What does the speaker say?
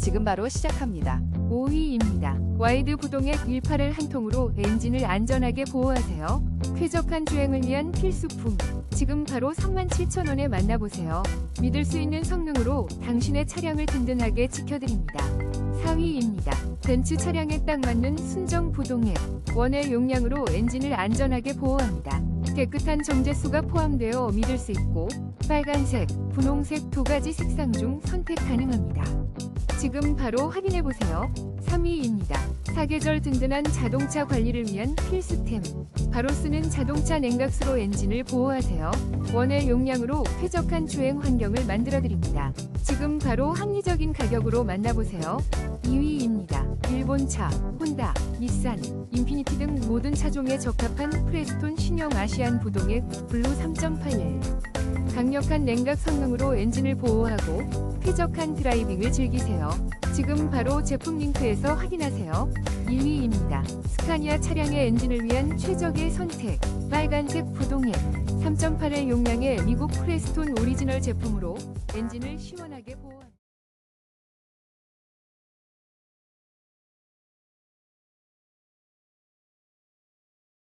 지금 바로 시작합니다. 5위입니다. 와이드 부동액 18을 한 통으로 엔진을 안전하게 보호하세요. 쾌적한 주행을 위한 필수품. 지금 바로 37,000원에 만나보세요. 믿을 수 있는 성능으로 당신의 차량을 든든하게 지켜드립니다. 4위입니다. 벤츠 차량에 딱 맞는 순정 부동액. 원의 용량으로 엔진을 안전하게 보호합니다. 깨끗한 정제수가 포함되어 믿을 수 있고 빨간색, 분홍색 두 가지 색상 중 선택 가능합니다. 지금 바로 확인해 보세요. 3위입니다. 사계절 든든한 자동차 관리를 위한 필수템. 바로 쓰는 자동차 냉각수로 엔진을 보호하세요. 원의 용량으로 쾌적한 주행 환경을 만들어 드립니다. 지금 바로 합리적인 가격으로 만나보세요. 2위입니다. 일본차, 혼다, 닛산, 인피니티 등 모든 차종에 적합한 프레스톤 신형 아시안 부동액 블루 3.81. 강력한 냉각 성능으로 엔진을 보호하고 쾌적한 드라이빙을 즐기세요. 지금 바로 제품 링크에서 확인하세요. 1위입니다. 스카니아 차량의 엔진을 위한 최적의 선택. 빨간색 부동액 3.8의 용량의 미국 프레스톤 오리지널 제품으로 엔진을 시원하게 보호합니다.